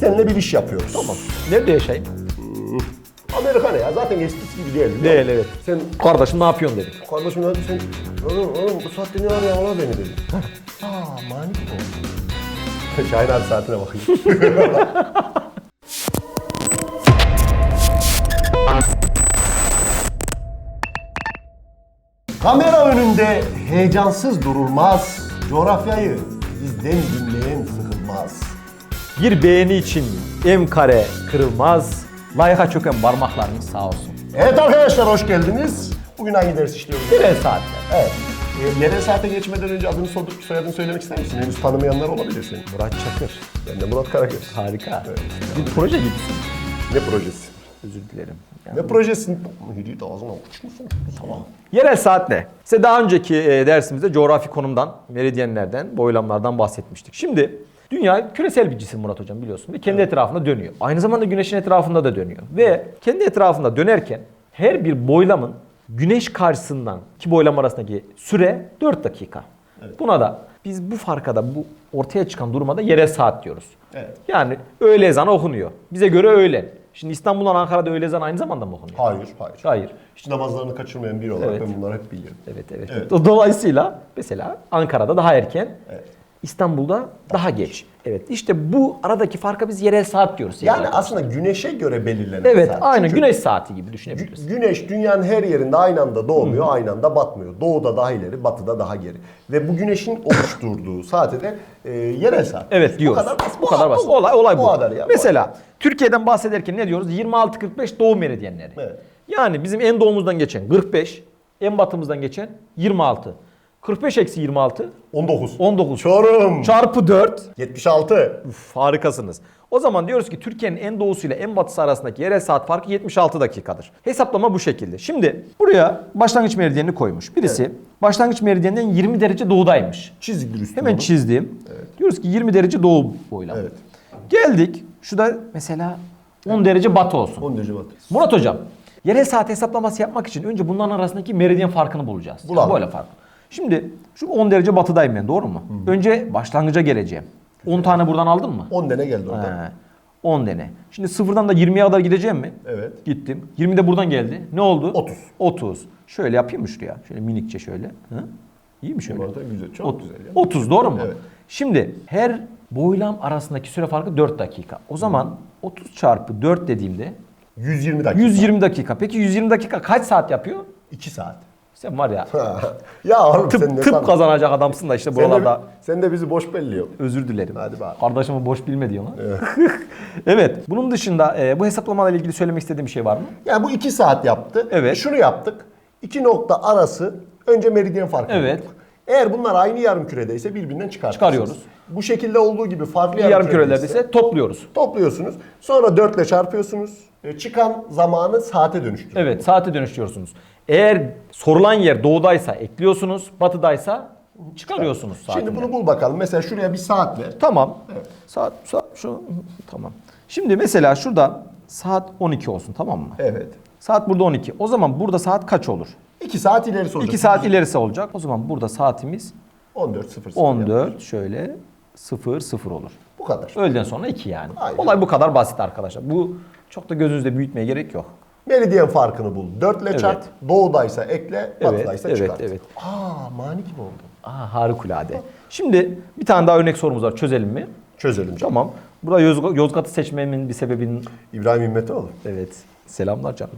seninle bir iş yapıyoruz. Tamam. Nerede yaşayayım? Amerika ne ya? Zaten eskisi gibi değil. Değil evet. Sen Kardeşim ne yapıyorsun dedim. kardeşim hadi sen oğlum, oğlum bu saatte ne arıyor Allah beni dedi. Aa mani bu. Şahin abi saatine bakayım. Kamera önünde heyecansız durulmaz. Coğrafyayı bizden dinleyen sıkılmaz. Bir beğeni için M kare kırılmaz. Layıka çöken parmaklarınız sağ olsun. Evet arkadaşlar hoş geldiniz. Bugün hangi ders işliyoruz? Birer saatler. Evet. E, yerel saate geçmeden önce adını sorup soyadını söylemek ister misin? Henüz tanımayanlar olabilir seni. Murat Çakır. Ben de Murat Karagöz. Harika. Bir proje gibisin. Ne projesi? Özür dilerim. Ne projesi? Hidit ağzına uçmuşsun. Tamam. Yerel saatle. Size daha önceki e, dersimizde coğrafi konumdan, meridyenlerden, boylamlardan bahsetmiştik. Şimdi dünya küresel bir cisim Murat Hocam biliyorsun ve kendi etrafında dönüyor. Aynı zamanda güneşin etrafında da dönüyor. Ve kendi etrafında dönerken her bir boylamın güneş karşısından iki boylam arasındaki süre 4 dakika. Buna da biz bu farka da bu ortaya çıkan duruma da yerel saat diyoruz. Evet. Yani öğle ezanı okunuyor. Bize göre öğlen. Şimdi İstanbul'dan Ankara'da öğle ezanı aynı zamanda mı okunuyor? Hayır, hayır. Hayır. Hiç namazlarını kaçırmayan biri olarak Evet. ben bunları hep biliyorum. Evet, evet. Evet. Dolayısıyla mesela Ankara'da daha erken, Evet. İstanbul'da daha geç. Evet. işte bu aradaki farka biz yerel saat diyoruz. Yani sevgili aslında güneşe göre belirlenen Evet, saat. aynı Çünkü güneş saati gibi düşünebiliriz. gü- Güneş dünyanın her yerinde aynı anda doğmuyor, aynı anda batmıyor. Doğuda daha ileri, batıda daha geri. Ve bu güneşin oluşturduğu saate de e, yerel saat. Evet diyoruz. Bu kadar basit. Bu kadar basit. Olay olay bu. Bu kadar ya. bu Mesela Türkiye'den bahsederken ne diyoruz? 26-45 doğu meridyenleri. Evet. Yani bizim en doğumuzdan geçen 45, en batımızdan geçen 26. 45 eksi 26, 19. 19. Çorum. Çarpı 4, 76. Uf, harikasınız. O zaman diyoruz ki Türkiye'nin en doğusuyla en batısı arasındaki yerel saat farkı 76 dakikadır. Hesaplama bu şekilde. Şimdi buraya başlangıç meridyenini koymuş. Birisi başlangıç meridyeninden 20 derece doğudaymış. Çizgidir üstüne. Hemen onu. çizdim. Diyoruz ki 20 derece doğu boylam. Evet. Geldik. Şu da mesela 10 derece batı olsun. 10 derece batı. Murat hocam, yerel saat hesaplaması yapmak için önce bunların arasındaki meridyen farkını bulacağız. Yani Bulalım. böyle fark. Şimdi şu 10 derece batıdayım ben doğru mu? Önce başlangıca geleceğim. 10 tane buradan aldın mı? 10 dene geldi orada. He, 10 dene. Şimdi sıfırdan da 20'ye kadar gideceğim mi? Evet. Gittim. 20 de buradan geldi. Ne oldu? 30. 30. Şöyle yapayım mı şuraya? Şöyle minikçe şöyle. Hı? İyi mi şöyle? Orada güzel, çok Ot- güzel ya. 30 doğru mu? Evet. Şimdi her boylam arasındaki süre farkı 4 dakika. O zaman 30 çarpı 4 dediğimde 120 dakika. 120 dakika. Peki 120 dakika kaç saat yapıyor? 2 saat. Sen var ya ya oğlum sen tıp, ne tıp sandın? kazanacak adamsın da işte Sen de, buralarda sen de bizi boş belliyorsun. özür dilerim. Hadi bak. Kardeşimi boş bilme diyor lan. Evet. Bunun dışında e, bu hesaplamalarla ilgili söylemek istediğim bir şey var mı? Yani bu 2 saat yaptı. Evet. Şunu yaptık. İki nokta arası önce meridyen farkı Evet. bulduk. Eğer bunlar aynı yarım küredeyse birbirinden çıkartırsınız. Çıkarıyoruz. Bu şekilde olduğu gibi farklı Yarım, yarım, kürelerde küredeyse ise topluyoruz. topluyorsunuz. Sonra 4 ile çarpıyorsunuz. E, Çıkan zamanı saate dönüştürüyorsunuz. Evet, saate dönüştürüyorsunuz. Eğer sorulan yer doğudaysa ekliyorsunuz, batıdaysa çıkarıyorsunuz saatini. Şimdi bunu bul bakalım. Mesela şuraya bir saat ver. Tamam. Evet. Saat, saat şu tamam. Şimdi mesela şurada saat 12 olsun tamam mı? Evet. Saat burada 12. O zaman burada saat kaç olur? 2 saat ilerisi olacak. 2 saat ilerisi olacak. O zaman burada saatimiz 14.00. 14 şöyle 0 0 olur. Bu kadar. Öğleden sonra 2 yani. Aynen. Olay bu kadar basit arkadaşlar. Bu çok da gözünüzde büyütmeye gerek yok. Meridyen farkını bul. 4 ile Evet. çarp. Doğudaysa ekle, batıdaysa evet, çıkart. evet. Aa mani gibi oldu. Aa harikulade. Şimdi bir tane daha örnek sorumuz var. Çözelim mi? Çözelim. canım. Tamam. Burada Yoz- Yozgat'ı seçmemin bir sebebinin İbrahim İmmetoğlu. evet. Selamlar canım.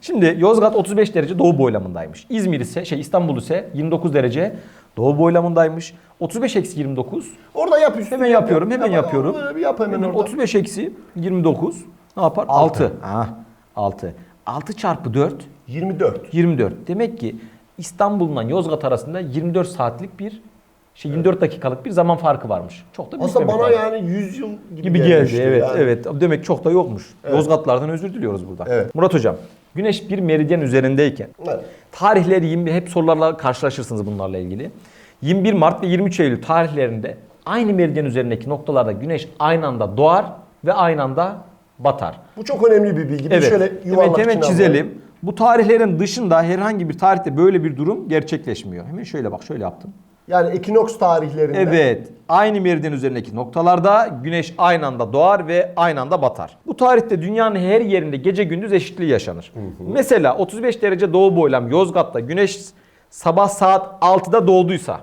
Şimdi Yozgat 35 derece doğu boylamındaymış. İzmir ise şey İstanbul ise 29 derece doğu boylamındaymış. 35 eksi 29. Orada yap üstüne. Hemen yapıyorum, hemen Yap, yapıyorum. Yap hemen orada. 35 eksi 29 ne yapar? Altı. 6. Ha, 6. 6 çarpı 4 24. 24. Demek ki İstanbul'la Yozgat arasında 24 saatlik bir şey 24 dakikalık bir zaman farkı varmış. Çok da büyük Aslında bana miktar. yani 100 yıl gibi, gibi geldi. gelmişti Evet, yani. evet. Demek çok da yokmuş. Yozgatlardan özür diliyoruz burada. Evet. Murat hocam, Güneş bir meridyen üzerindeyken Evet. tarihleri 20 hep sorularla karşılaşırsınız bunlarla ilgili. 21 Mart ve 23 Eylül tarihlerinde aynı meridyen üzerindeki noktalarda Güneş aynı anda doğar ve aynı anda batar. Bu çok önemli bir bilgi. Bir Evet. şöyle hemen, yuvarlak hemen içine çizelim. alalım. Bu tarihlerin dışında herhangi bir tarihte böyle bir durum gerçekleşmiyor. Hemen şöyle bak şöyle yaptım. Yani ekinoks tarihlerinde Evet. Aynı meridyen üzerindeki noktalarda güneş aynı anda doğar ve aynı anda batar. Bu tarihte dünyanın her yerinde gece gündüz eşitliği yaşanır. Mesela 35 derece doğu boylam Yozgat'ta güneş sabah saat 6'da doğduysa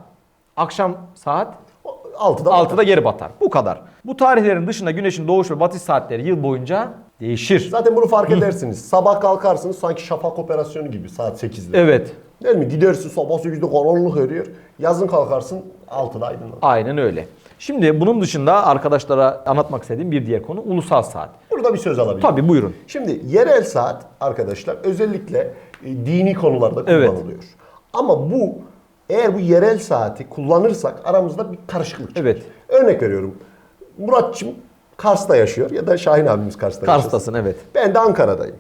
akşam saat 6'da 6'da geri batar. Bu kadar. Bu tarihlerin dışında güneşin doğuş ve batış saatleri yıl boyunca değişir. Zaten bunu fark edersiniz. Sabah kalkarsınız sanki şafak operasyonu gibi saat 8'de. Evet. Değil mi? Gidersin sabah 8'de karanlık eriyor. Yazın kalkarsın 6'da aydınlanır. Aynen öyle. Şimdi bunun dışında arkadaşlara anlatmak istediğim bir diğer konu ulusal saat. Burada bir söz alabilirim. Tabii buyurun. Şimdi yerel saat arkadaşlar özellikle e, dini konularda Evet. kullanılıyor. Ama bu eğer bu yerel saati kullanırsak aramızda bir karışıklık çıkar. Evet. Örnek veriyorum. Muratçım Kars'ta yaşıyor ya da Şahin abimiz Kars'ta yaşıyor. Kars'tasın evet. Ben de Ankara'dayım.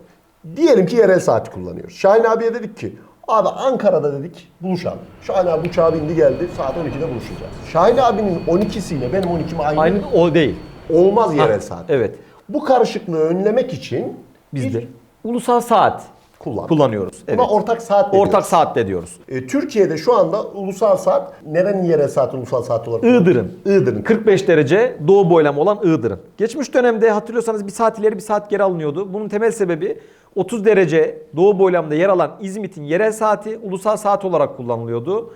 Diyelim ki yerel saati kullanıyoruz. Şahin abiye dedik ki abi Ankara'da dedik buluşalım. Şahin abi uçağa bindi geldi saat 12'de buluşacağız. Şahin abinin 12'siyle benim 12'm aynı. Aynı o değil. Olmaz yerel Ha, saat. Evet. Bu karışıklığı önlemek için Biz bir de ulusal saat Kullan. kullanıyoruz. Buna Evet. ortak saat Ortak dediyoruz. saatte diyoruz. E, Türkiye'de şu anda ulusal saat, nerenin yerel saati ulusal saat olarak? Iğdır'ın. Iğdır'ın. 45 derece doğu boylamı olan Iğdır'ın. Geçmiş dönemde hatırlıyorsanız bir saat ileri bir saat geri alınıyordu. Bunun temel sebebi 30 derece doğu boylamda yer alan İzmit'in yerel saati ulusal saat olarak kullanılıyordu.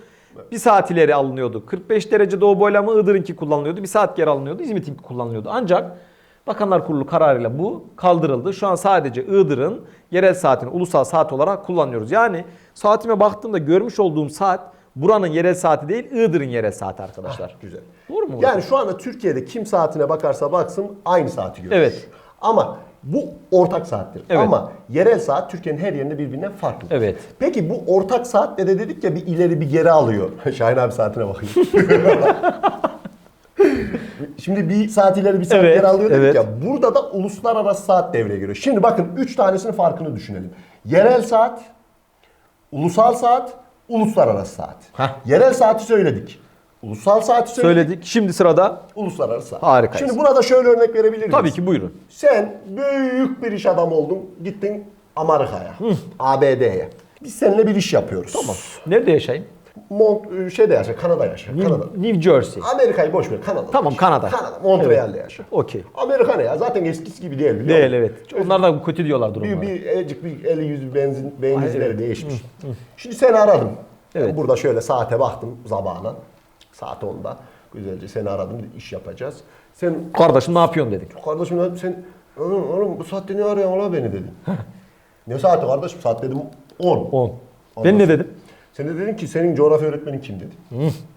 Bir saat ileri alınıyordu. 45 derece doğu boylamı Iğdır'ınki kullanılıyordu. Bir saat geri alınıyordu. İzmit'inki kullanılıyordu. Ancak Bakanlar Kurulu kararıyla bu kaldırıldı. Şu an sadece Iğdır'ın yerel saatini ulusal saat olarak kullanıyoruz. Yani saatime baktığımda görmüş olduğum saat buranın yerel saati değil Iğdır'ın yerel saati arkadaşlar. Güzel. Doğru mu? Yani şu anda Türkiye'de kim saatine bakarsa baksın aynı saati görür. Evet. Ama bu ortak saattir. Evet. Ama yerel saat Türkiye'nin her yerinde birbirinden farklı. Evet. Peki bu ortak saatte de dedik ya bir ileri bir geri alıyor. Şahin abi saatine bakayım. Şimdi bir saat ileri bir saat Evet, geri alıyor dedik evet. ya. Burada da uluslararası saat devreye giriyor. Şimdi bakın üç tanesinin farkını düşünelim. Yerel saat, ulusal saat, uluslararası saat. Heh. Yerel saati söyledik. Ulusal saati söyledik. Söyledik. Şimdi sırada Uluslararası saat. Harikayız. Şimdi buna da şöyle örnek verebilir miyiz? tabii ki buyurun. Sen büyük bir iş adamı oldun. Gittin Amerika'ya, ABD'ye. Biz seninle bir iş yapıyoruz. Tamam. Nerede yaşayayım? Mont şeyde yaşa, Kanada yaşa. Kanada. New, New Jersey. Amerika'yı boş ver, Kanada. Tamam, Kanada. Kanada, Montreal'de yaşa. Okey. Amerika ne ya? Zaten eskisi gibi değil biliyor Değil evet. Onlar da kötü diyorlar Bir, durumlara. bir, ecik bir eli yüzü benzin, benzinleri evet. değişmiş. Şimdi seni aradım. Evet. Ben burada şöyle saate baktım zabağına. Saat 10'da. Güzelce seni aradım. Bir iş yapacağız. Sen Kardeşim ne yapıyorsun dedik. Kardeşim dedim sen oğlum, oğlum bu saatte niye arıyorsun la beni dedim. ne saati kardeşim? Saat dedim 10. 10. Ben ne dedim? Sen de dedin ki senin coğrafya öğretmenin kim dedi.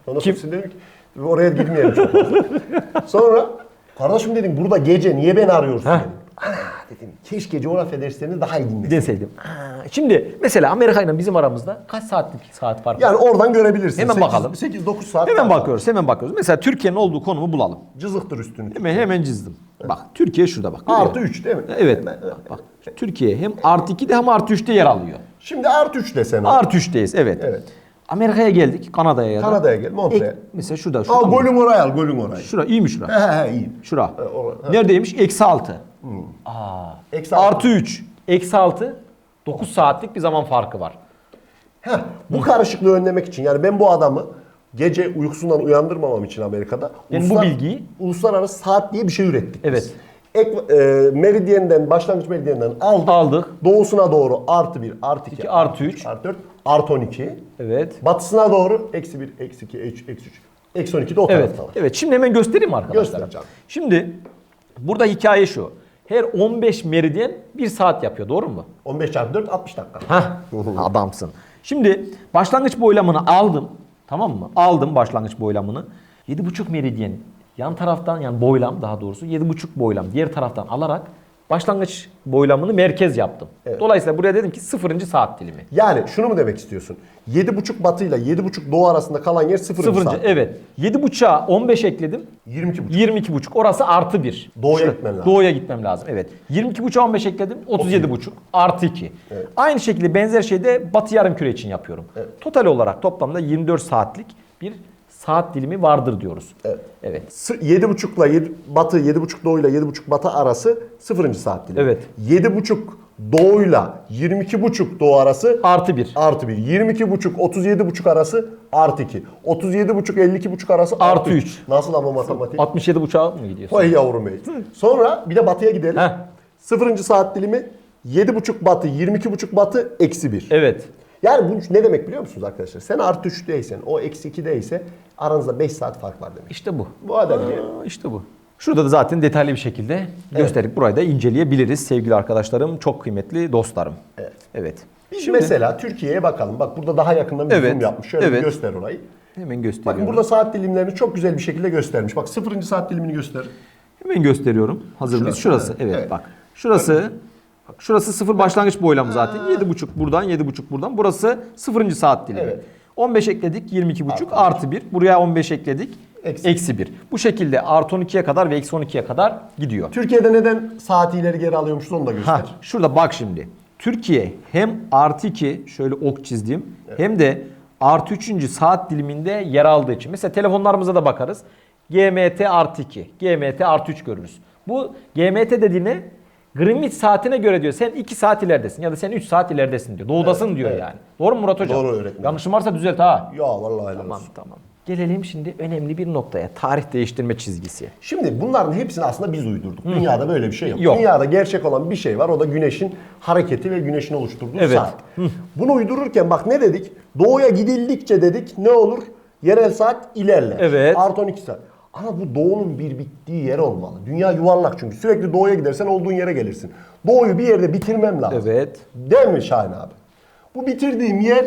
Sonra Kim? sen dedin ki oraya girmeyelim çok fazla. Sonra kardeşim dedim burada gece niye beni arıyorsun dedim. Ana dedim keşke coğrafya derslerini daha iyi dinlesin. Deseydim. Aa, Şimdi mesela Amerika ile bizim aramızda kaç saatlik saat farkı var? Yani oradan görebilirsin. Hemen bakalım. 8-9 saat. Hemen daha bakıyoruz, hemen bakıyoruz. Mesela Türkiye'nin olduğu konumu bulalım. var. Cızıktır üstünü. Hemen hemen çizdim. Bak Türkiye şurada bak. Artı musun? 3 değil mi? Evet. Hemen- Bak, bak. Türkiye hem artı 2'de hem artı 3'te yer alıyor. Şimdi artı 3 desen. o. Artı 3'teyiz evet. Evet. Amerika'ya geldik, Kanada'ya ya da. Kanada'ya gel, Montreal. Ek- mesela şurada, Al şurada mı? golün oraya al golün orayı. Şura iyi mi şura? He he iyi. Şura. E, orada, he. Neredeymiş? Eksi 6. Aa. Eksi altı. Artı 3. Eksi 6. 9 saatlik bir zaman farkı var. Heh, bu karışıklığı önlemek için yani ben bu adamı gece uykusundan uyandırmamam için Amerika'da Yani bu bilgiyi- uluslararası saat diye bir şey ürettik. biz. Evet. Ek, e, meridyenden, başlangıç meridyenden aldık. Aldık. Doğusuna doğru artı 1, artı 2, İki, artı üç. artı 4, artı 12. Evet. Batısına doğru eksi 1, eksi 2, eksi 3. Eksi 12 de o Evet. tarafta var. Evet. Şimdi hemen göstereyim mi arkadaşlar? Göster canım. Şimdi burada hikaye şu. Her 15 meridyen 1 saat yapıyor. Doğru mu? 15 çarpı 4, 60 dakika. Hah. Adamsın. Şimdi başlangıç boylamını aldım. Tamam mı? Aldım başlangıç boylamını. 7,5 meridyen yan taraftan yani boylam daha doğrusu 7,5 boylam diğer taraftan alarak başlangıç boylamını merkez yaptım. Evet. Dolayısıyla buraya dedim ki 0. saat dilimi. Yani şunu mu demek istiyorsun? 7,5 batı ile 7,5 doğu arasında kalan yer 0. 0. saat. Evet. 7,5'a 15 ekledim. 22,5. 22,5 orası artı 1. Doğuya Şurada- gitmen lazım. Doğuya gitmem lazım evet. 22,5'a 15 ekledim 37,5 artı 2. Aynı şekilde benzer şeyde batı yarımküre için yapıyorum. Evet. Total olarak toplamda 24 saatlik bir saat dilimi vardır diyoruz. Evet. Evet. 7.5 ile 7, batı, 7.5 doğu ile 7.5 batı arası 0. saat dilimi. Evet. 7.5 Doğuyla 22.5 doğu arası Artı 1. artı 1. 22.5 37.5 arası artı 2. 37.5 52.5 arası Artı üç. 3. Nasıl ama matematik? 67 buçuğa mı gidiyorsun? Vay yavrum bey. Sonra bir de batıya gidelim. Heh. Sıfırıncı saat dilimi 7.5 batı, 22.5 batı, eksi 1. Evet. Yani bu ne demek biliyor musunuz arkadaşlar? Sen artı 3'teysen, o eksi 2'deyse aranızda 5 saat fark var demek. İşte bu. Bu adam diye. Aa, işte bu. Şurada da zaten detaylı bir şekilde gösterip burayı da inceleyebiliriz sevgili arkadaşlarım, çok kıymetli dostlarım. Evet. Evet. Biz Şimdi mesela Türkiye'ye bakalım. Bak burada daha yakından bir Evet, zoom yapmış. Şöyle evet. göster orayı. hemen gösteriyorum. Bakın burada saat dilimlerini çok güzel bir şekilde göstermiş. Bak sıfırıncı saat dilimini göster. Hemen gösteriyorum. Hazır mıyız? Şurası, evet. Evet, Evet. bak. Şurası Bak şurası sıfır başlangıç boylamı zaten. 7.5 buradan, 7.5 buradan. Burası sıfırıncı saat dilimi. Evet. 15 ekledik 22.5 Artı artı 1. Buraya 15 ekledik. Eksi. Eksi 1. Bu şekilde artı 12'ye kadar ve eksi 12'ye kadar gidiyor. Türkiye'de neden saati ileri geri alıyormuşuz onu da göster. Ha, şurada bak şimdi. Türkiye hem artı 2 şöyle ok çizdim hem de artı 3. saat diliminde yer aldığı için. Mesela telefonlarımıza da bakarız. GMT artı 2, GMT artı 3 görürüz. Bu GMT dediğine Greenwich saatine göre diyor. Sen 2 saat ileridesin ya da sen 3 saat ileridesin diyor. Doğudasın Evet, diyor evet. yani. Doğru mu Murat Hocam? Doğru öğretmenim. Yanlışım varsa düzelt ha. Ya vallahi helal Tamam olsun. tamam. Gelelim şimdi önemli bir noktaya. Tarih değiştirme çizgisi. Şimdi bunların hepsini aslında biz uydurduk. Dünyada böyle bir şey yok. Yok. Dünyada gerçek olan bir şey var. O da güneşin hareketi ve güneşin oluşturduğu Evet. saat. Bunu uydururken bak ne dedik? Doğuya gidildikçe dedik ne olur? Yerel saat ilerler. Evet. Artı 12 saat. Ama bu doğunun bir bittiği yer olmalı. Dünya yuvarlak çünkü. Sürekli doğuya gidersen olduğun yere gelirsin. Doğuyu bir yerde bitirmem lazım. Evet. Değil mi Şahin abi? Bu bitirdiğim yer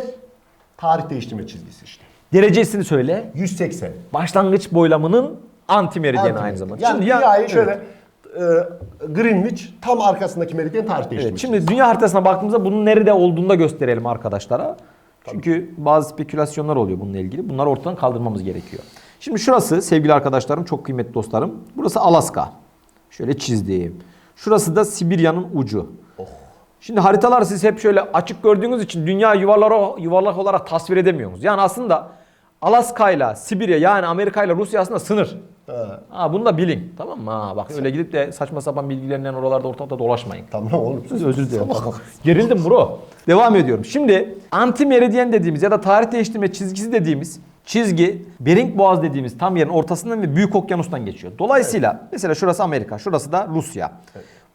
tarih değiştirme çizgisi işte. Derecesini söyle. 180. Başlangıç boylamının anti meridyeni Anti- aynı zamanda. Yani Şimdi ya- dünyayı evet. şöyle e, Greenwich tam arkasındaki meridyen tarih değiştirmiş. Evet, şimdi dünya haritasına baktığımızda bunun nerede olduğunu da gösterelim arkadaşlara. Çünkü bazı spekülasyonlar oluyor bununla ilgili. Bunları ortadan kaldırmamız gerekiyor. Şimdi şurası sevgili arkadaşlarım, çok kıymetli dostlarım. Burası Alaska. Şöyle çizdiğim. Şurası da Sibirya'nın ucu. Şimdi haritalar siz hep şöyle açık gördüğünüz için dünya yuvarlak, yuvarlak olarak tasvir edemiyorsunuz. Yani aslında Alaska ile Sibirya yani Amerika ile Rusya aslında sınır. Ha, Ha, bunu da bilin tamam mı? Ha, bak öyle gidip de saçma sapan bilgilerinden oralarda ortalıkta dolaşmayın. tamam oğlum. Özür dilerim. Gerildim bro. Devam ediyorum. Şimdi anti meridyen dediğimiz ya da tarih değiştirme çizgisi dediğimiz çizgi Bering Boğaz dediğimiz tam yerin ortasından ve Büyük Okyanus'tan geçiyor. Dolayısıyla mesela şurası Amerika, şurası da Rusya.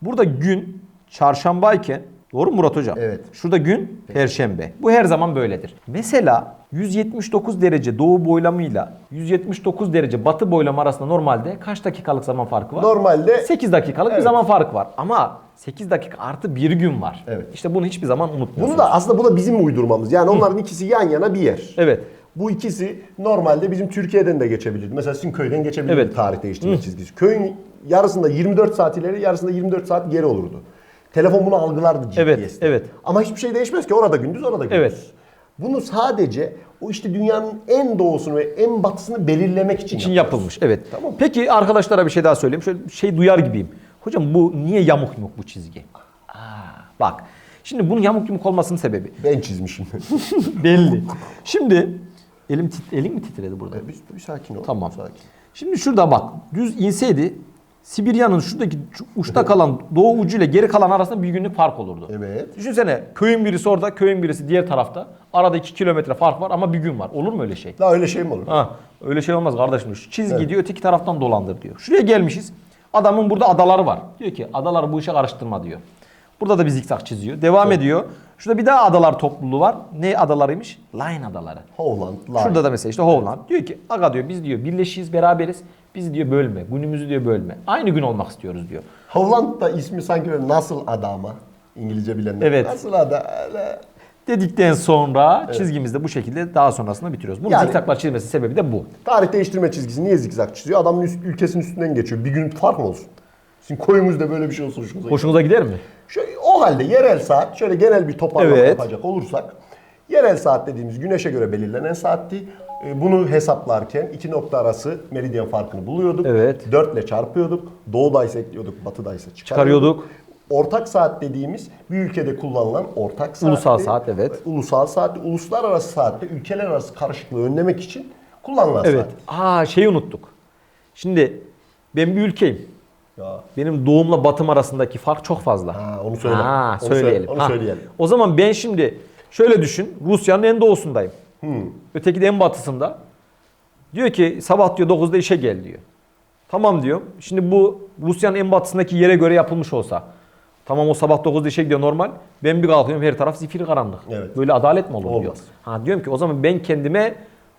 Burada gün çarşambayken Doğru mu Murat Hocam? Evet. Şurada gün perşembe. Bu her zaman böyledir. Mesela 179 derece doğu boylamıyla 179 derece batı boylamı arasında normalde kaç dakikalık zaman farkı var? Normalde 8 dakikalık bir Evet. zaman farkı var. Ama 8 dakika artı bir gün var. Evet. İşte bunu hiçbir zaman unutmuyorsunuz. bunu da aslında bu da bizim uydurmamız. Yani onların ikisi yan yana bir yer. Evet. Bu ikisi normalde bizim Türkiye'den de geçebilirdi. Mesela sizin köyden geçebilirdi Evet. tarih değiştirme çizgisi. Köyün yarısında 24 saat ileri, yarısında 24 saat geri olurdu. Telefon bunu algılardı GPS'te. Evet, evet. Ama hiçbir şey değişmez ki. Orada gündüz, orada gündüz. Evet. Bunu sadece o işte dünyanın en doğusunu ve en batısını belirlemek için, için yapılmış. Evet. Tamam. Peki arkadaşlara bir şey daha söyleyeyim. Şöyle şey duyar gibiyim. Hocam bu niye yamuk yumuk bu çizgi? Aa, bak. Şimdi bunun yamuk yumuk olmasının sebebi Ben çizmişim. belli. Şimdi elim tit elin mi titredi burada? bir, bir sakin ol. Tamam. Sakin. Şimdi şurada bak düz inseydi Sibirya'nın şuradaki şu uçta kalan doğu ucuyla geri kalan arasında bir günlük fark olurdu. Evet. Düşünsene köyün birisi orada, köyün birisi diğer tarafta. Arada 2 kilometre fark var ama bir gün var. Olur mu öyle şey? Daha öyle şey mi olur? Ha, öyle şey olmaz kardeşim. Şu çizgi Evet. diyor öteki taraftan dolandır diyor. Şuraya gelmişiz. Adamın burada adaları var. Diyor ki adaları bu işe karıştırma diyor. Burada da bir zikzak çiziyor. Devam ediyor. Şurada bir daha adalar topluluğu var. Ne adalarıymış? Line adaları. Holland, Line. Şurada da mesela işte Hollanda. Diyor ki aga diyor biz diyor birleşiyiz beraberiz. Biz diyor bölme. Günümüzü diyor bölme. Aynı gün olmak istiyoruz diyor. Holland da ismi sanki böyle nasıl ada ama. İngilizce bilenler. Evet. Nasıl ada? Öyle. Dedikten sonra çizgimizde bu şekilde daha sonrasında bitiriyoruz. Bunun Yani- zikzaklar çizmesi sebebi de bu. Tarih değiştirme çizgisi niye zigzag çiziyor? Adamın üst, ülkesinin üstünden geçiyor. Bir gün fark mı olsun? Sizin koyumuzda böyle bir şey olsun hoşunuza. Hoşunuza gider mi? Şöyle, o halde yerel saat, şöyle genel bir toparlama Evet. yapacak olursak, yerel saat dediğimiz güneşe göre belirlenen saatti. E, Bunu hesaplarken iki nokta arası meridyen farkını buluyorduk. Evet. 4 ile çarpıyorduk. Doğudaysa ekliyorduk, batıdaysa çıkarıyorduk. Çıkarıyorduk. Ortak saat dediğimiz bir ülkede kullanılan ortak saat. Ulusal saat, evet. Ulusal saat, uluslararası saatte ülkeler arası karışıklığı önlemek için kullanılan Evet. saat. Aa şeyi unuttuk. Şimdi ben bir ülkeyim. Ya. Benim doğumla batım arasındaki fark çok fazla. Ha, onu söyle. Ha, Onu söyle- söyleyelim. onu Ha. söyleyelim. O zaman ben şimdi şöyle düşün. Rusya'nın en doğusundayım. Hmm. Öteki de en batısında. Diyor ki sabah diyor 9'da işe gel diyor. Tamam diyor. Şimdi bu Rusya'nın en batısındaki yere göre yapılmış olsa. Tamam o sabah 9'da işe gidiyor normal. Ben bir kalkıyorum her taraf zifiri karanlık. Evet. Böyle adalet mi olur Olmaz. diyor. Ha diyorum ki o zaman ben kendime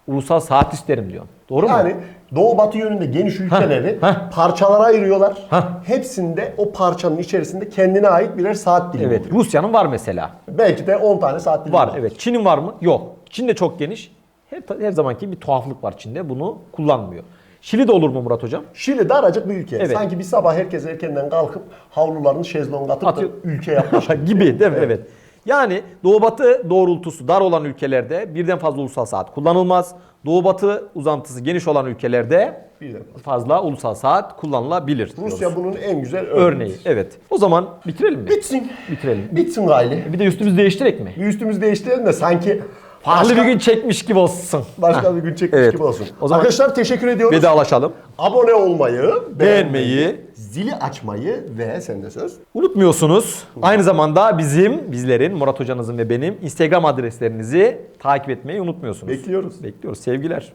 ulusal saat isterim diyor. Doğru mu? Yani doğu batı yönünde geniş ülkeleri heh. parçalara ayırıyorlar. Heh. Hepsinde o parçanın içerisinde kendine ait birer saat dilimi Evet. oluyor. Rusya'nın var mesela. Belki de 10 tane saat dilimi Var evet. Çin'in var mı? Yok. Çin de çok geniş. Her, her zamanki bir tuhaflık var Çin'de. Bunu kullanmıyor. Şili de olur mu Murat Hocam? Şili daracık bir ülke. Evet. Sanki bir sabah herkes erkenden kalkıp havlularını şezlonga atıp Atıyor. da ülke yapmış. gibi değil mi? Evet. Yani doğu batı doğrultusu dar olan ülkelerde birden fazla ulusal saat kullanılmaz. Doğu batı uzantısı geniş olan ülkelerde Birden fazla ulusal saat kullanılabilir. diyoruz. Rusya bunun en güzel örneği. örneği. Evet. O zaman bitirelim mi? Bitsin. Bitirelim. Bitsin gayri. Bir de üstümüzü değiştirek mi? Bir üstümüzü değiştirelim de sanki Farklı başka, bir gün çekmiş gibi olsun. başka bir gün çekmiş Evet. gibi olsun. O zaman Arkadaşlar teşekkür ediyoruz. vedalaşalım. Abone olmayı, Beğenmeyi, zili açmayı ve sende söz. Unutmuyorsunuz. Aynı zamanda bizim, bizlerin, Murat Hocanızın ve benim Instagram adreslerinizi takip etmeyi unutmuyorsunuz. Bekliyoruz. Bekliyoruz. Sevgiler.